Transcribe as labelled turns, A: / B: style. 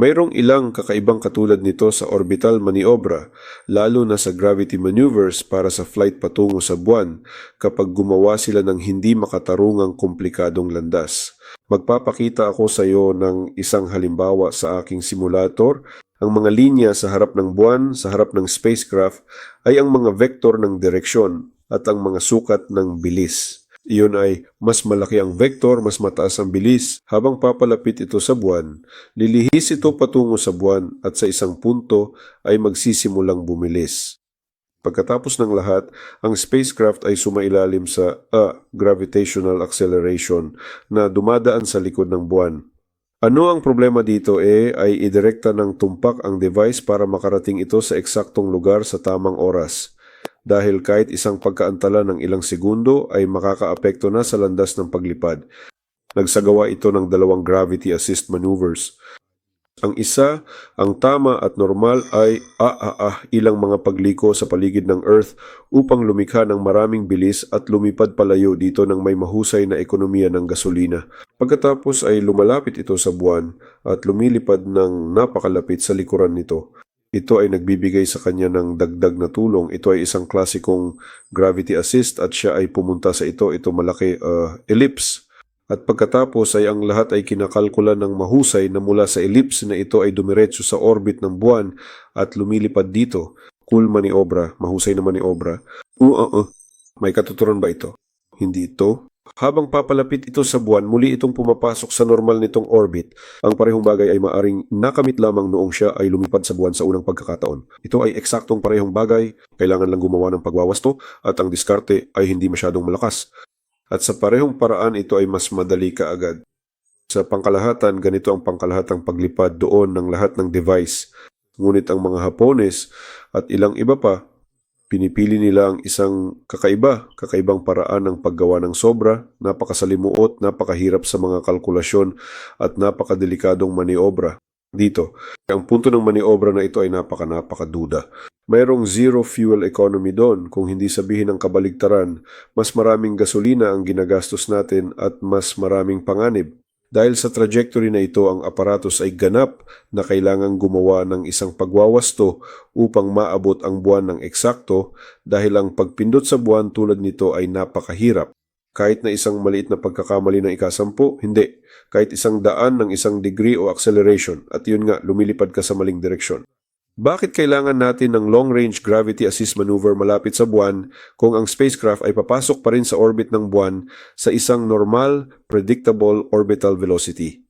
A: Mayroong ilang kakaibang katulad nito sa orbital maniobra, lalo na sa gravity maneuvers para sa flight patungo sa buwan kapag gumawa sila ng hindi makatarungang komplikadong landas. Magpapakita ako sa iyo ng isang halimbawa sa aking simulator. Ang mga linya sa harap ng buwan, sa harap ng spacecraft, ay ang mga vektor ng direksyon at ang mga sukat ng bilis. Iyon ay mas malaki ang vektor, mas mataas ang bilis. Habang papalapit ito sa buwan, lilihis ito patungo sa buwan at sa isang punto ay magsisimulang bumilis. Pagkatapos ng lahat, ang spacecraft ay sumailalim sa A. Gravitational Acceleration na dumadaan sa likod ng buwan. Ano ang problema dito eh ay idirekta ng tumpak ang device para makarating ito sa eksaktong lugar sa tamang oras dahil kahit isang pagkaantala ng ilang segundo ay makakaapekto na sa landas ng paglipad. Nagsagawa ito ng dalawang gravity assist maneuvers. Ang isa, ang tama at normal ay ah ilang mga pagliko sa paligid ng Earth upang lumikha ng maraming bilis at lumipad palayo dito ng may mahusay na ekonomiya ng gasolina. Pagkatapos ay lumalapit ito sa buwan at lumilipad ng napakalapit sa likuran nito. Ito ay nagbibigay sa kanya ng dagdag na tulong. Ito ay isang klasikong gravity assist at siya ay pumunta sa ito. Ito malaki uh, ellipse. At pagkatapos ay ang lahat ay kinakalkula ng mahusay na mula sa ellipse na ito ay dumiretso sa orbit ng buwan at lumilipad dito. Cool maniobra, mahusay na maniobra. Oo, uh, uh, may katuturan ba ito? Hindi ito. Habang papalapit ito sa buwan, muli itong pumapasok sa normal nitong orbit. Ang parehong bagay ay maaring nakamit lamang noong siya ay lumipad sa buwan sa unang pagkakataon. Ito ay eksaktong parehong bagay, kailangan lang gumawa ng pagwawasto at ang diskarte ay hindi masyadong malakas. At sa parehong paraan ito ay mas madali kaagad. Sa pangkalahatan, ganito ang pangkalahatang paglipad doon ng lahat ng device. Ngunit ang mga Hapones at ilang iba pa Pinipili nila ang isang kakaiba, kakaibang paraan ng paggawa ng sobra, napakasalimuot, napakahirap sa mga kalkulasyon at napakadelikadong maniobra. Dito, ang punto ng maniobra na ito ay napaka-napakaduda. Mayroong zero fuel economy doon kung hindi sabihin ng kabaligtaran, mas maraming gasolina ang ginagastos natin at mas maraming panganib. Dahil sa trajectory na ito, ang aparatos ay ganap na kailangang gumawa ng isang pagwawasto upang maabot ang buwan ng eksakto dahil ang pagpindot sa buwan tulad nito ay napakahirap. Kahit na isang maliit na pagkakamali ng ikasampu, hindi. Kahit isang daan ng isang degree o acceleration at yun nga, lumilipad ka sa maling direksyon. Bakit kailangan natin ng long-range gravity assist maneuver malapit sa buwan kung ang spacecraft ay papasok pa rin sa orbit ng buwan sa isang normal, predictable orbital velocity?